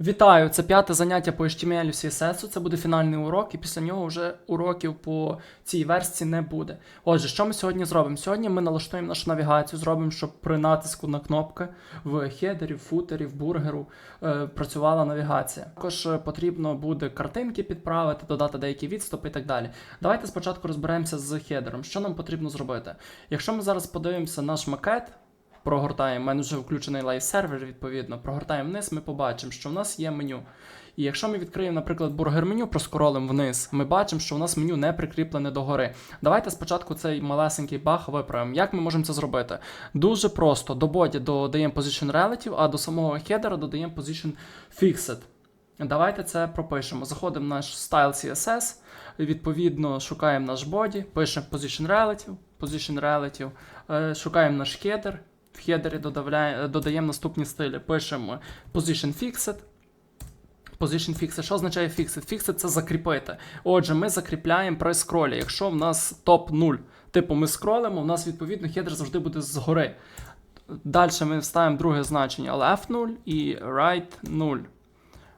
Вітаю! Це п'яте заняття по HTML і CSS. Це буде фінальний урок, і після нього вже уроків по цій версії не буде. Отже, що ми сьогодні зробимо? Сьогодні ми налаштуємо нашу навігацію, зробимо, щоб при натиску на кнопки в хедері, футері, в бургеру е, працювала навігація. Також е, потрібно буде картинки підправити, додати деякі відступи і так далі. Давайте спочатку розберемося з хедером. Що нам потрібно зробити? Якщо ми зараз подивимося наш макет. Прогортаємо, у мене вже включений лайв сервер, відповідно. Прогортаємо вниз, ми побачимо, що в нас є меню. І якщо ми відкриємо, наприклад, бургер меню, проскоролимо вниз, ми бачимо, що у нас меню не прикріплене догори. Давайте спочатку цей малесенький баг виправимо. Як ми можемо це зробити? Дуже просто до боді додаємо position relative, а до самого хедера додаємо position fixed. Давайте це пропишемо. Заходимо в наш style CSS, відповідно, шукаємо наш боді, пишемо position relative, position relative, е, шукаємо наш хедер. В хедері додаємо наступні стилі. Пишемо position fixed. Position fixed. Що означає fixed? Fixed це закріпити. Отже, ми закріпляємо при скролі. Якщо в нас топ 0, типу ми скролимо, у нас відповідно хедер завжди буде згори. Далі ми вставимо друге значення left 0 і right 0.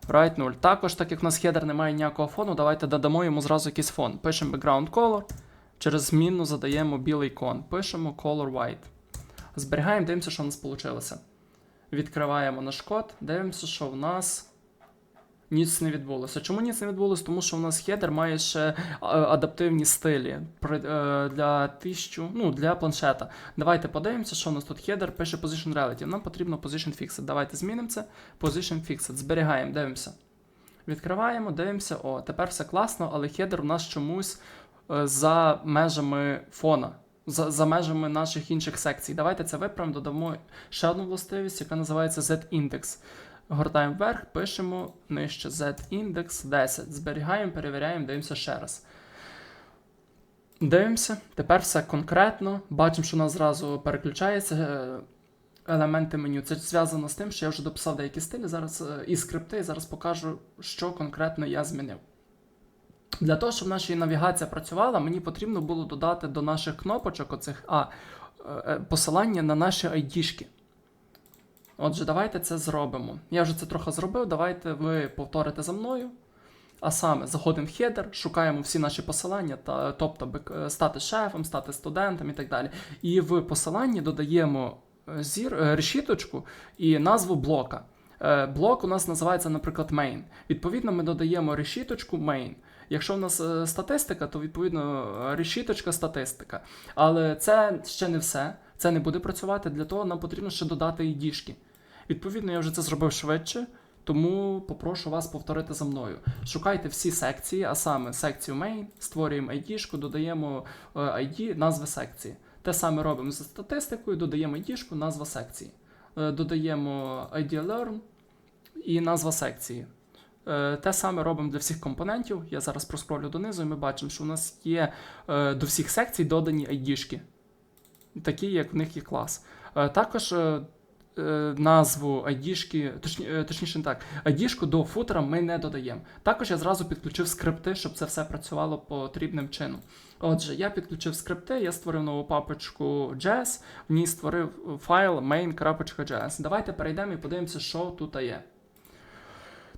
Right 0. Також, так як в нас хедер не має ніякого фону, давайте додамо йому зразу якийсь фон. Пишемо background color. Через змінну задаємо білий кон. Пишемо color white. Зберігаємо, дивимося, що в нас вийшло. Відкриваємо наш код, дивимося, що в нас ніц не відбулося. Чому ніц не відбулося? Тому що в нас хедер має ще е, адаптивні стилі е, для тисячу, ну, для планшета. Давайте подивимося, що у нас тут хедер пише position relative. Нам потрібно position fixed. Давайте змінимо це. Position fixed. Зберігаємо, дивимося. Відкриваємо, дивимося. О, тепер все класно, але хедер у нас чомусь е, за межами фона. За, за межами наших інших секцій. Давайте це виправимо, додамо ще одну властивість, яка називається Z-index. Гортаємо вверх, пишемо нижче Z-index 10. Зберігаємо, перевіряємо, дивимося ще раз. Дивимося. Тепер все конкретно. Бачимо, що у нас зразу переключається е, елементи меню. Це зв'язано з тим, що я вже дописав деякі стилі зараз е, і скрипти, і зараз покажу, що конкретно я змінив. Для того, щоб наша навігація працювала, мені потрібно було додати до наших кнопочок оцих а, е, посилання на наші айдішки. Отже, давайте це зробимо. Я вже це трохи зробив, давайте ви повторите за мною. А саме заходимо в хедер, шукаємо всі наші посилання, та, тобто е, стати шефом, стати студентом і так далі. І в посиланні додаємо е, зір, е, решіточку і назву блока. Е, Блок у нас називається, наприклад, main. Відповідно, ми додаємо решіточку main. Якщо у нас е, статистика, то відповідно е, решіточка статистика. Але це ще не все. Це не буде працювати. Для того нам потрібно ще додати і діжки. Відповідно, я вже це зробив швидше, тому попрошу вас повторити за мною. Шукайте всі секції, а саме секцію main, створюємо ID, додаємо е, ID, назви секції. Те саме робимо з статистикою, додаємо ID, назва секції. Е, Додаємо ID learn і назва секції. Е, Те саме робимо для всіх компонентів. Я зараз проскролю донизу, і ми бачимо, що у нас є е, до всіх секцій додані ID-шки, такі, як в них є клас. Е, Також назву ID-шки, точніше так, ID-шку до футера ми не додаємо. Також я зразу підключив скрипти, щоб це все працювало потрібним чином. Отже, я підключив скрипти, я створив нову папочку JS, в ній створив файл main.js. Давайте перейдемо і подивимося, що тут є.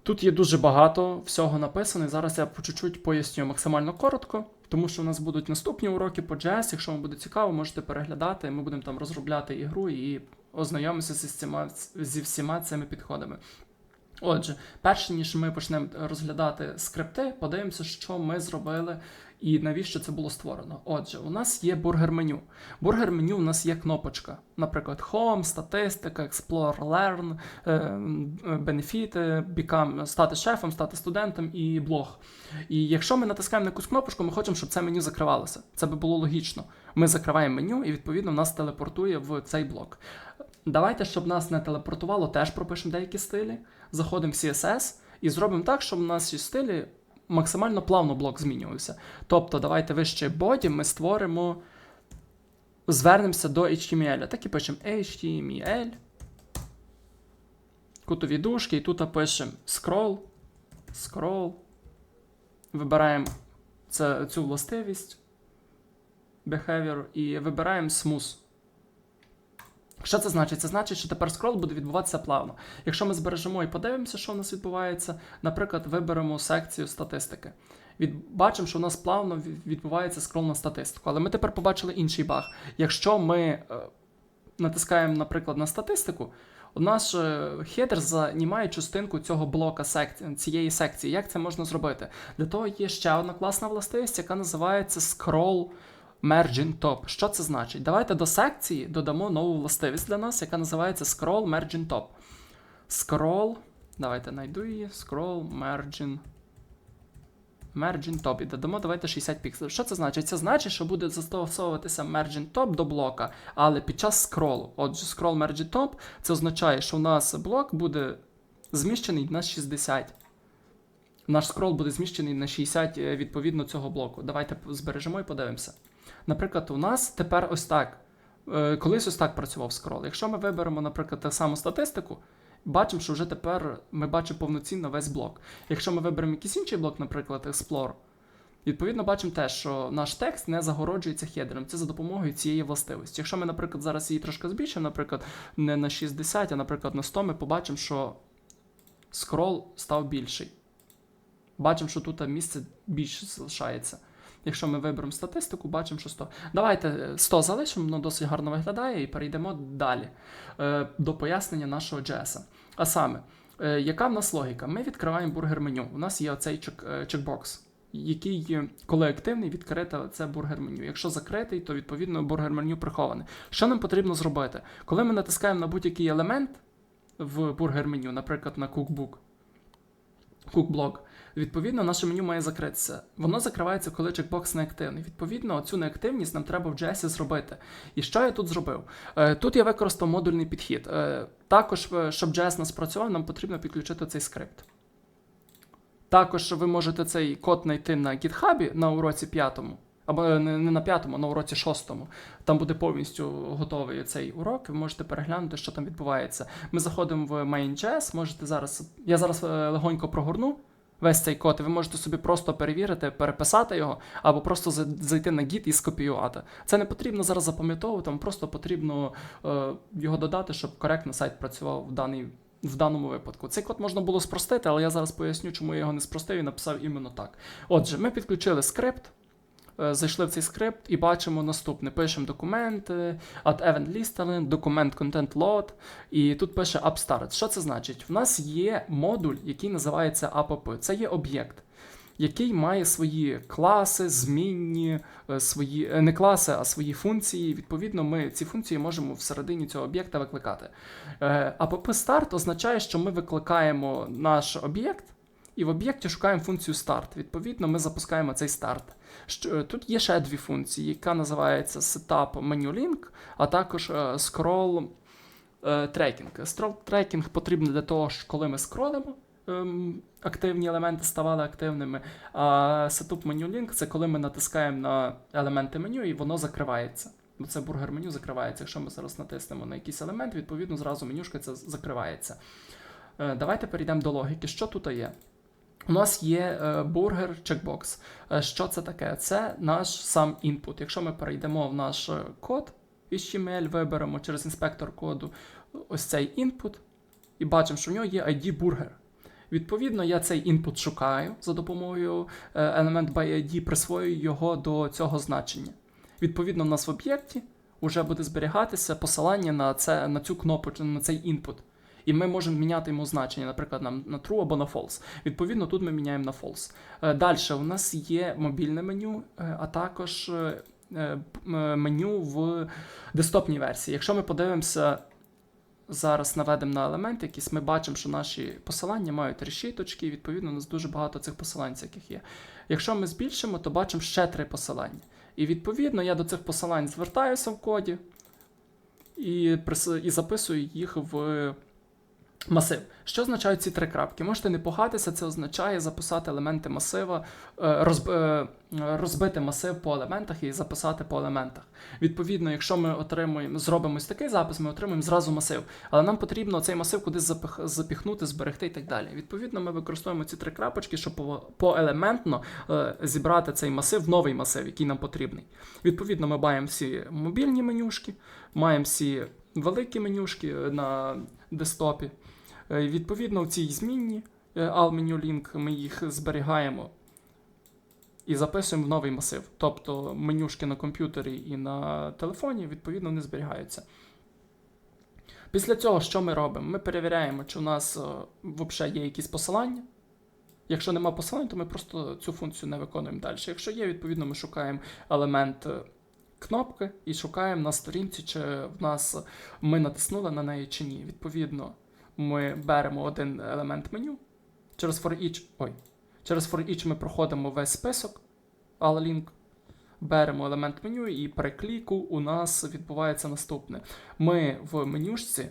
Тут є дуже багато всього написано, і зараз я по чуть-чуть поясню максимально коротко, тому що у нас будуть наступні уроки по JS. Якщо вам буде цікаво, можете переглядати. Ми будемо там розробляти ігру і ознайомитися зі всіма, зі всіма цими підходами. Отже, перше ніж ми почнемо розглядати скрипти, подивимося, що ми зробили і навіщо це було створено. Отже, у нас є бургер-меню. Бургер-меню у нас є кнопочка, наприклад, Home, статистика, Explore, Learn, е, бенефіти, become, стати шефом, стати студентом і блог. І якщо ми натискаємо на якусь кнопочку, ми хочемо, щоб це меню закривалося. Це би було логічно. Ми закриваємо меню, і відповідно нас телепортує в цей блок. Давайте, щоб нас не телепортувало, теж пропишемо деякі стилі. Заходимо в CSS і зробимо так, щоб у нас ці стилі максимально плавно блок змінювався. Тобто, давайте вище боді ми створимо, звернемося до HTML. Так і пишемо HTML. Кутові дужки, і тут пишемо scroll, scroll. Вибираємо це, цю властивість behavior і вибираємо smooth. Що це значить? Це значить, що тепер скрол буде відбуватися плавно. Якщо ми збережемо і подивимося, що у нас відбувається, наприклад, виберемо секцію статистики. Від... Бачимо, що у нас плавно відбувається скрол на статистику. Але ми тепер побачили інший баг. Якщо ми е, натискаємо, наприклад, на статистику, у нас е, хедер займає частинку цього блока секції, цієї секції. Як це можна зробити? Для того є ще одна класна властивість, яка називається scroll Margin Top. Що це значить? Давайте до секції додамо нову властивість для нас, яка називається Scroll Margin Top. Scroll. Давайте знайду її. Scroll Margin. Margin Top. І додамо давайте 60 пікселів. Що це значить? Це значить, що буде застосовуватися Margin Top до блока, але під час скролу. Отже, Scroll Margin Top це означає, що у нас блок буде зміщений на 60. Наш скрол буде зміщений на 60 е, відповідно цього блоку. Давайте збережемо і подивимося. Наприклад, у нас тепер ось так. Е, Колись ось так працював скрол. Якщо ми виберемо, наприклад, ту саму статистику, бачимо, що вже тепер ми бачимо повноцінно весь блок. Якщо ми виберемо якийсь інший блок, наприклад, Explore, відповідно бачимо те, що наш текст не загороджується хедером. Це за допомогою цієї властивості. Якщо ми, наприклад, зараз її трошки збільшимо, наприклад, не на 60, а наприклад на 100, ми побачимо, що скрол став більший. Бачимо, що тут місце більше залишається. Якщо ми виберемо статистику, бачимо, що 100. Давайте е, 100 залишимо, воно досить гарно виглядає, і перейдемо далі е, до пояснення нашого JS. А саме, е, яка в нас логіка? Ми відкриваємо бургер меню. У нас є оцей чек, е, чекбокс, який, е, коли активний, відкрите це бургер меню. Якщо закритий, то відповідно бургер меню прихований. Що нам потрібно зробити? Коли ми натискаємо на будь-який елемент в бургер меню, наприклад, на cookbook, cookblock, Відповідно, наше меню має закритися. Воно закривається, коли чекбокс неактивний. Відповідно, цю неактивність нам треба в JS зробити. І що я тут зробив? Е, Тут я використав модульний підхід. Е, Також, е, щоб JS нас працював, нам потрібно підключити цей скрипт. Також ви можете цей код знайти на GitHub на уроці п'ятому. Або не на п'ятому, на уроці шостому. Там буде повністю готовий цей урок. Ви можете переглянути, що там відбувається. Ми заходимо в main.js, можете зараз. Я зараз легонько прогорну весь цей код, і ви можете собі просто перевірити, переписати його, або просто зайти на Git і скопіювати. Це не потрібно зараз запам'ятовувати, вам просто потрібно е, його додати, щоб коректно сайт працював в даний. В даному випадку цей код можна було спростити, але я зараз поясню, чому я його не спростив і написав іменно так. Отже, ми підключили скрипт, зайшли в цей скрипт і бачимо наступне. Пишемо документи, add event listening, документ content load, і тут пише AppStart. Що це значить? В нас є модуль, який називається app. Це є об'єкт, який має свої класи, змінні, е, свої е, не класи, а свої функції. Відповідно, ми ці функції можемо всередині цього об'єкта викликати. Е, app start означає, що ми викликаємо наш об'єкт. І в об'єкті шукаємо функцію start. Відповідно, ми запускаємо цей старт. Е, Тут є ще дві функції, яка називається setup menu link, а також е, scroll е, tracking. Scroll tracking потрібен для того, коли ми скролимо, ем, активні елементи ставали активними. А setup menu link це коли ми натискаємо на елементи меню і воно закривається. Бо це бургер меню закривається. Якщо ми зараз натиснемо на якийсь елемент, відповідно зразу менюшка це закривається. Давайте перейдемо до логіки. Що тут є? У нас є е, бургер чекбокс. Е, що це таке? Це наш сам інпут. Якщо ми перейдемо в наш е, код HTML, виберемо через інспектор коду ось цей інпут, і бачимо, що в нього є ID бургер. Відповідно, я цей інпут шукаю за допомогою е, element by ID, присвоюю його до цього значення. Відповідно, в нас в об'єкті вже буде зберігатися посилання на, це, на цю кнопочку, на цей інпут. І ми можемо міняти йому значення, наприклад, на, на true або на false. Відповідно, тут ми міняємо на false. Е, Далі у нас є мобільне меню, е, а також е, меню в десктопній версії. Якщо ми подивимося, зараз наведемо на елемент якийсь, ми бачимо, що наші посилання мають решіточки, і відповідно у нас дуже багато цих посилань, яких є. Якщо ми збільшимо, то бачимо ще три посилання. І відповідно я до цих посилань звертаюся в коді і, і записую їх в масив. Що означають ці три крапки? Можете не погатися, це означає записати елементи масива, е, розб, е, розбити масив по елементах і записати по елементах. Відповідно, якщо ми отримуємо, зробимо ось такий запис, ми отримуємо зразу масив. Але нам потрібно цей масив кудись запих, запіхнути, зберегти і так далі. Відповідно, ми використовуємо ці три крапочки, щоб по- поелементно е, зібрати цей масив в новий масив, який нам потрібний. Відповідно, ми маємо всі мобільні менюшки, маємо всі великі менюшки на десктопі. Е, Відповідно, в цій змінні е, alt-menu link ми їх зберігаємо і записуємо в новий масив. Тобто менюшки на комп'ютері і на телефоні, відповідно, не зберігаються. Після цього, що ми робимо? Ми перевіряємо, чи у нас взагалі є якісь посилання. Якщо нема посилань, то ми просто цю функцію не виконуємо далі. Якщо є, відповідно, ми шукаємо елемент е, кнопки і шукаємо на сторінці, чи в нас ми натиснули на неї чи ні. Відповідно, ми беремо один елемент меню. Через for each, ой, через for each ми проходимо весь список, але. Беремо елемент меню і при кліку у нас відбувається наступне. Ми в менюшці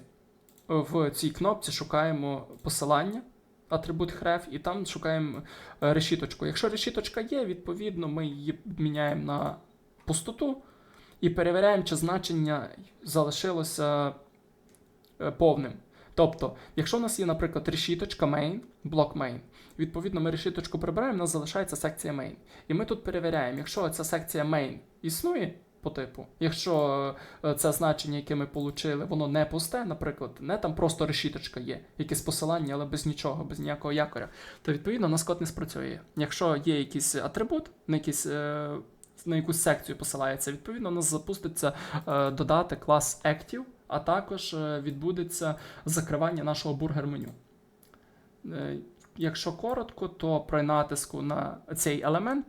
в цій кнопці шукаємо посилання, атрибут href, і там шукаємо е, решіточку. Якщо решіточка є, відповідно ми її міняємо на пустоту і перевіряємо, чи значення залишилося е, повним. Тобто, якщо у нас є, наприклад, решіточка main, блок main, відповідно, ми решіточку прибираємо, у нас залишається секція main. І ми тут перевіряємо, якщо ця секція main існує по типу, якщо е, це значення, яке ми отримали, воно не пусте, наприклад, не там просто решіточка є, якесь посилання, але без нічого, без ніякого якоря, то відповідно у нас код не спрацює. Якщо є якийсь атрибут, на якийсь. е, На якусь секцію посилається, відповідно, у нас запуститься е, додати клас Active, а також е, відбудеться закривання нашого бургер-меню. Е, якщо коротко, то при натиску на цей елемент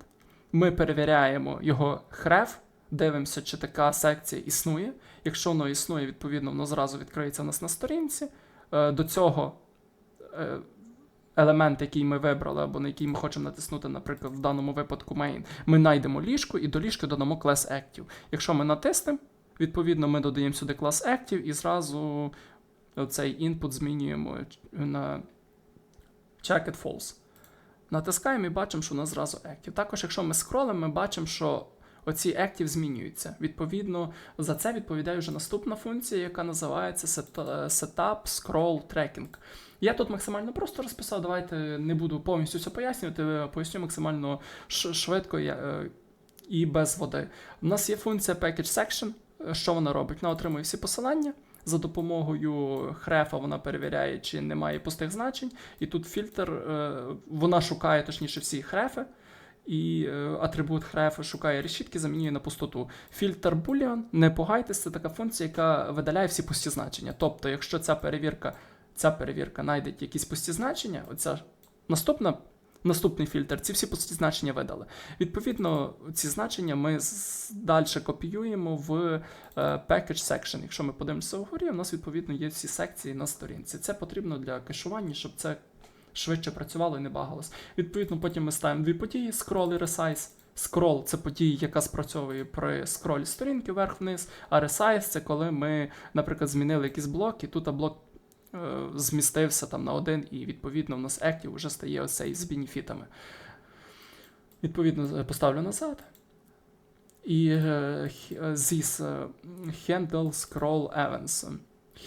ми перевіряємо його хреф, дивимося, чи така секція існує. Якщо воно існує, відповідно, воно зразу відкриється у нас на сторінці. Е, До цього елемент, який ми вибрали, або на який ми хочемо натиснути, наприклад, в даному випадку main, ми знайдемо ліжко і до ліжки додамо клас Active. Якщо ми натиснемо, відповідно, ми додаємо сюди клас Active і зразу цей input змінюємо на checked false. Натискаємо і бачимо, що у нас зразу Active. Також, якщо ми скролимо, ми бачимо, що оці Active змінюються. Відповідно, за це відповідає вже наступна функція, яка називається Setup Scroll Tracking. Я тут максимально просто розписав, давайте не буду повністю все пояснювати, поясню максимально швидко е, і без води. У нас є функція Package Section. Що вона робить? Вона отримує всі посилання. За допомогою хрефа вона перевіряє, чи немає пустих значень. І тут фільтр, е, вона шукає точніше всі хрефи, і е, атрибут хрефа шукає решітки, замінює на пустоту. Фільтр Boolean, не пугайтесь, це така функція, яка видаляє всі пусті значення. Тобто, якщо ця перевірка, ця перевірка знайде якісь пусті значення, оця наступна. Наступний фільтр, ці всі пусті значення видали. Відповідно, ці значення ми далі копіюємо в е, package section. Якщо ми подивимося вгорі, у нас відповідно є всі секції на сторінці. Це потрібно для кешування, щоб це швидше працювало і не багалось. Відповідно, потім ми ставимо дві події: scroll і resize. Scroll – це подія, яка спрацьовує при скролі сторінки вверх-вниз, а resize – це коли ми, наприклад, змінили якийсь блок, і тут блок змістився там на один, і відповідно в нас active вже стає ось цей з бенефітами. Відповідно, поставлю назад. І е, е, this е, handle scroll events.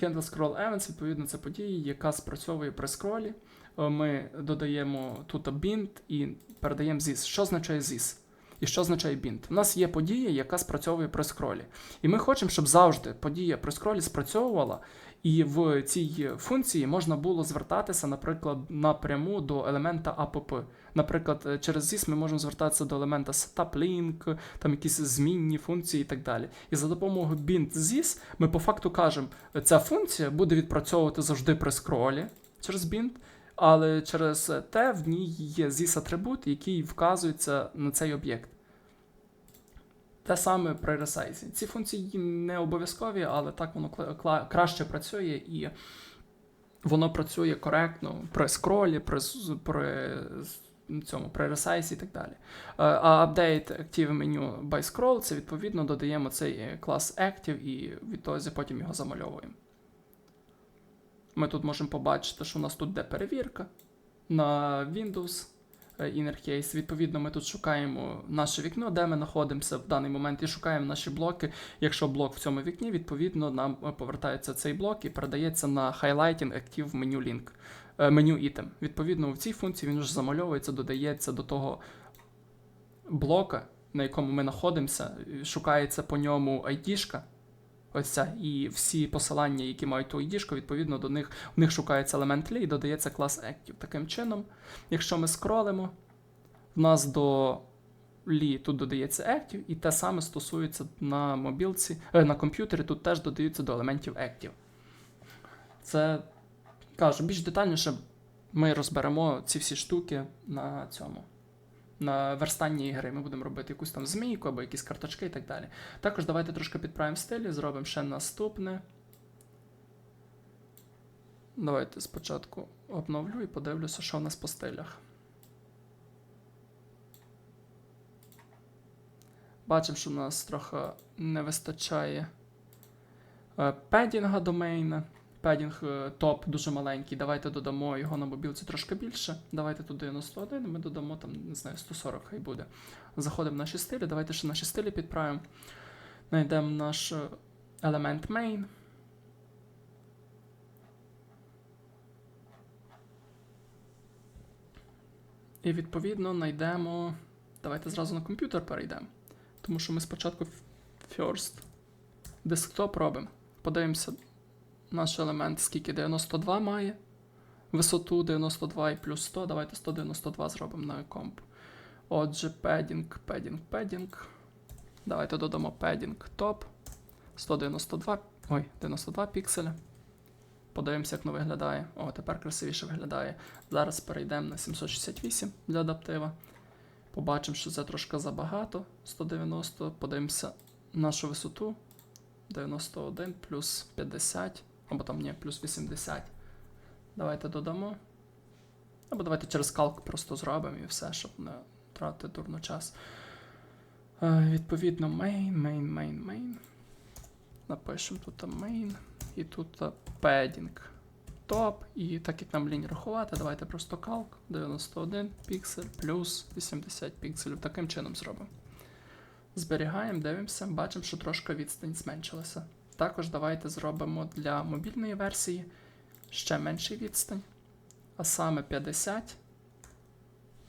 Handle scroll events, відповідно, це подія, яка спрацьовує при скролі. Е, Ми додаємо тут bind і передаємо this. Що означає this? І що означає bind? У нас є подія, яка спрацьовує при скролі. І ми хочемо, щоб завжди подія при скролі спрацьовувала, і в цій функції можна було звертатися, наприклад, напряму до елемента app. Наприклад, е, через ZIS ми можемо звертатися до елемента setup link, там якісь змінні функції і так далі. І за допомогою bind ZIS ми по факту кажемо, ця функція буде відпрацьовувати завжди при скролі через bind, але через те в ній є ZIS атрибут, який вказується на цей об'єкт. Те саме при ресайзі. Ці функції не обов'язкові, але так воно краще працює і воно працює коректно при скролі, при, при цьому, при ресайзі і так далі. Е, А update active menu by scroll це відповідно додаємо цей е, клас active і відтоді потім його замальовуємо. Ми тут можемо побачити, що у нас тут де перевірка на Windows Inner Case. Відповідно, ми тут шукаємо наше вікно, де ми знаходимося в даний момент, і шукаємо наші блоки. Якщо блок в цьому вікні, відповідно, нам е, повертається цей блок і передається на Highlighting Active Menu Link, е, меню item. Відповідно, в цій функції він вже замальовується, додається до того блока, на якому ми знаходимося, шукається по ньому ID-шка, Ось ця. І всі посилання, які мають ту ID, відповідно до них, в них шукається елемент лі і додається клас Active. Таким чином, якщо ми скролимо, в нас до лі тут додається Active, і те саме стосується на мобілці, е, на комп'ютері, тут теж додаються до елементів Active. Це кажу, більш детальніше ми розберемо ці всі штуки на цьому. На верстанні ігри ми будемо робити якусь там змійку або якісь карточки і так далі. Також давайте трошки підправимо стилі, зробимо ще наступне. Давайте спочатку обновлю і подивлюся, що в нас по стилях. Бачимо, що в нас трохи не вистачає е, педінга домейна. Педінг е, топ дуже маленький. Давайте додамо його на мобілці трошки більше. Давайте тут 91, і ми додамо там, не знаю, 140 хай буде. Заходимо в наші стилі. Давайте ще наші стилі підправимо. Найдемо наш е, елемент main. І відповідно знайдемо. Давайте зразу на комп'ютер перейдемо. Тому що ми спочатку first desktop робимо. Подивимося наш елемент, скільки 92 має. Висоту 92 і плюс 100. Давайте 192 зробимо на комп. Отже, padding, padding, padding. Давайте додамо padding top. 192. Ой, 92 пікселя. Подивимося, як воно виглядає. О, тепер красивіше виглядає. Зараз перейдемо на 768 для адаптива. Побачимо, що це трошки забагато. 190. Подивимося нашу висоту. 91 плюс 50. Або там ні, плюс 80. Давайте додамо. Або давайте через калк просто зробимо і все, щоб не тратити дурно час. Е, відповідно, main, main, main, main. Напишемо тут main. І тут padding top. І так як нам лінь рахувати, давайте просто калк. 91 піксель плюс 80 пікселів. Таким чином зробимо. Зберігаємо, дивимося, бачимо, що трошки відстань зменшилася. Також давайте зробимо для мобільної версії ще менший відстань. А саме 50.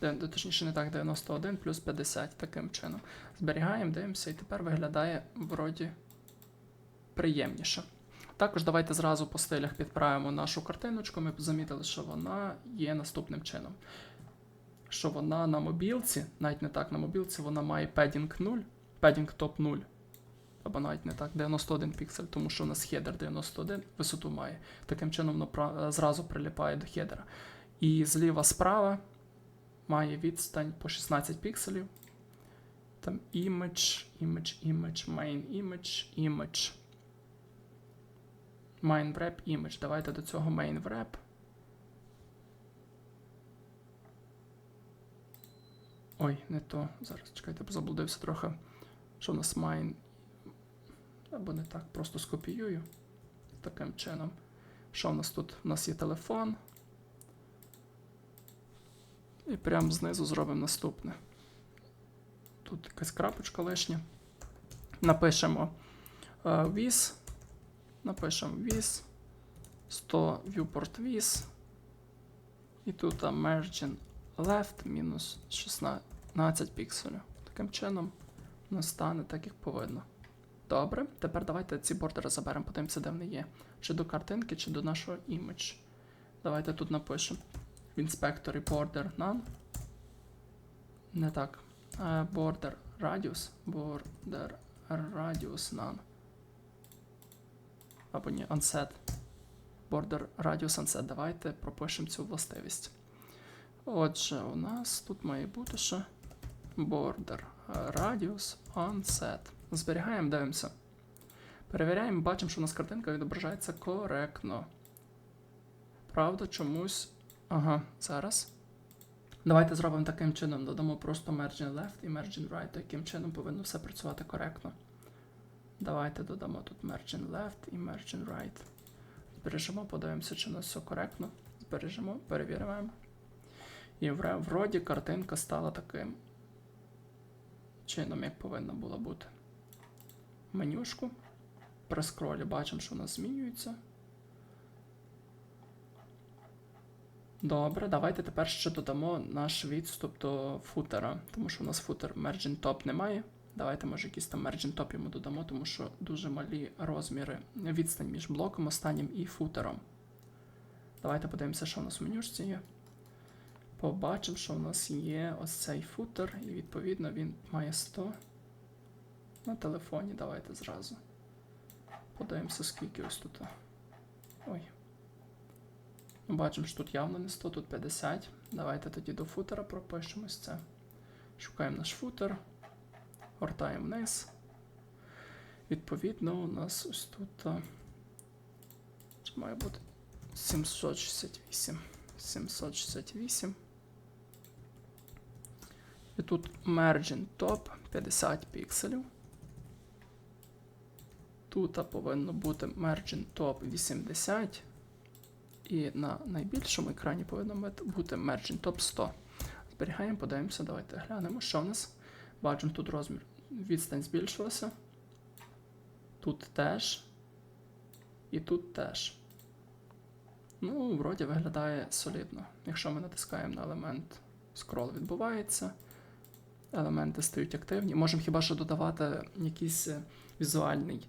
Точніше, не так, 91 плюс 50 таким чином. Зберігаємо, дивимося, і тепер виглядає вроді приємніше. Також давайте зразу по стилях підправимо нашу картиночку. Ми замітили, що вона є наступним чином. Що вона на мобілці, навіть не так на мобілці, вона має padding 0, padding top 0. Або навіть не так, 91 піксель, тому що у нас хедер 91, висоту має. Таким чином воно зразу приліпає до хедера. І зліва справа має відстань по 16 пікселів. Там image, image, image, main image, image. Main wrap image. Давайте до цього main wrap. Ой, не то. Зараз чекайте, заблудився трохи. Що в нас main. Або не так, просто скопіюю. Таким чином. Що в нас тут? У нас є телефон. І прямо знизу зробимо наступне. Тут якась крапочка лишня. Напишемо е, with. Напишемо with. 100 viewport with. І тут margin left мінус 16 пікселів. Таким чином у нас стане так, як повинно. Добре, тепер давайте ці бордери заберемо, подивимося, де вони є. Чи до картинки, чи до нашого image. Давайте тут напишемо. В інспекторі border none. Не так. Border radius. Border radius none. Або ні, unset. Border radius unset. Давайте пропишемо цю властивість. Отже, у нас тут має бути ще border radius unset. Зберігаємо, дивимося. Перевіряємо, бачимо, що у нас картинка відображається коректно. Правда, чомусь. Ага, зараз. Давайте зробимо таким чином. Додамо просто margin left і margin right. Таким чином повинно все працювати коректно. Давайте додамо тут margin left і margin right. Збережемо, подивимося, чи у нас все коректно. Збережемо, перевіряємо. І вроді картинка стала таким чином, як повинна була бути. Менюшку. При скролі бачимо, що у нас змінюється. Добре, давайте тепер ще додамо наш відступ до футера, тому що у нас футер Merging Top немає. Давайте, може, якийсь там margin top йому додамо, тому що дуже малі розміри відстань між блоком останнім і футером. Давайте подивимося, що у нас в менюшці є. Побачимо, що у нас є ось цей футер, і відповідно він має 100 на телефоні. Давайте зразу. Подивимося, скільки ось тут. Ой. Ну, Бачимо, що тут явно не 100, тут 50. Давайте тоді до футера пропишемо ось це. Шукаємо наш футер, гортаємо вниз. Відповідно, у нас ось тут це має бути 768. 768. І тут margin top 50 пікселів. Тут повинно бути margin top 80. І на найбільшому екрані повинно бути- margin top 100. Зберігаємо, подивимося, давайте глянемо, що в нас. Бачимо, тут розмір відстань збільшилася. Тут теж. І тут теж. Ну, вроді виглядає солідно. Якщо ми натискаємо на елемент, скрол відбувається. Елементи стають активні. Можемо хіба що додавати якийсь е, візуальний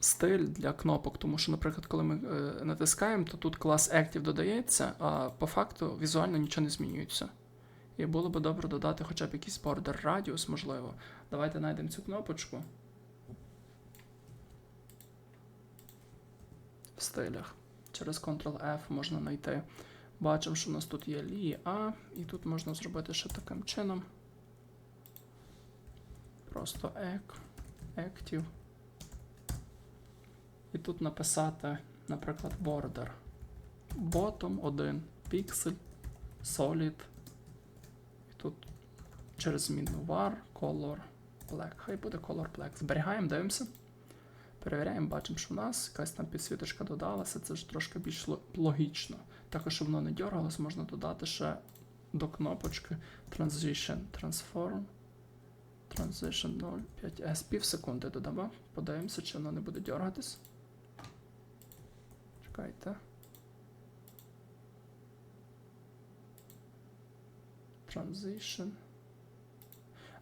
стиль для кнопок, тому що, наприклад, коли ми е, натискаємо, то тут клас Active додається, а по факту візуально нічого не змінюється. І було би добре додати хоча б якийсь border radius, можливо. Давайте знайдемо цю кнопочку в стилях. Через Ctrl-F можна знайти. Бачимо, що у нас тут є лі А, і тут можна зробити ще таким чином. Просто ec, active. І тут написати, наприклад, border. Bottom 1, pixel, solid. І тут через змінну var, color, black. Хай буде color black. Зберігаємо, дивимося. Перевіряємо, бачимо, що в нас якась там підсвіточка додалася, це ж трошки більш логічно. Також, щоб воно не дергалось, можна додати ще до кнопочки Transition Transform. Transition 0,5S. Пів секунди додамо. Подивимося, чи воно не буде дергатись. Чекайте. Transition.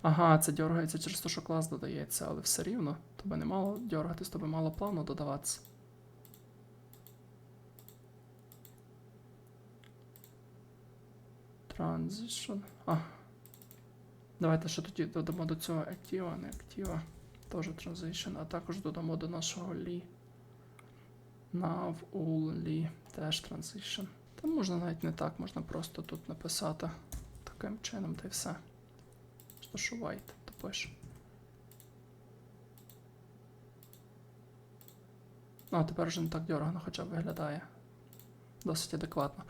Ага, це дергається через те, що клас додається, але все рівно. То би не мало дергатись, то би мало плавно додаватися. Transition. А. Давайте ще тоді додамо до цього Activa, не Activa. Теж Transition, а також додамо до нашого Lee. Nav, ul, Lee, теж Transition. Та можна навіть не так, можна просто тут написати таким чином, та й все. Що що white, то пише. Ну, а тепер вже не так дьоргано хоча б виглядає. Досить адекватно.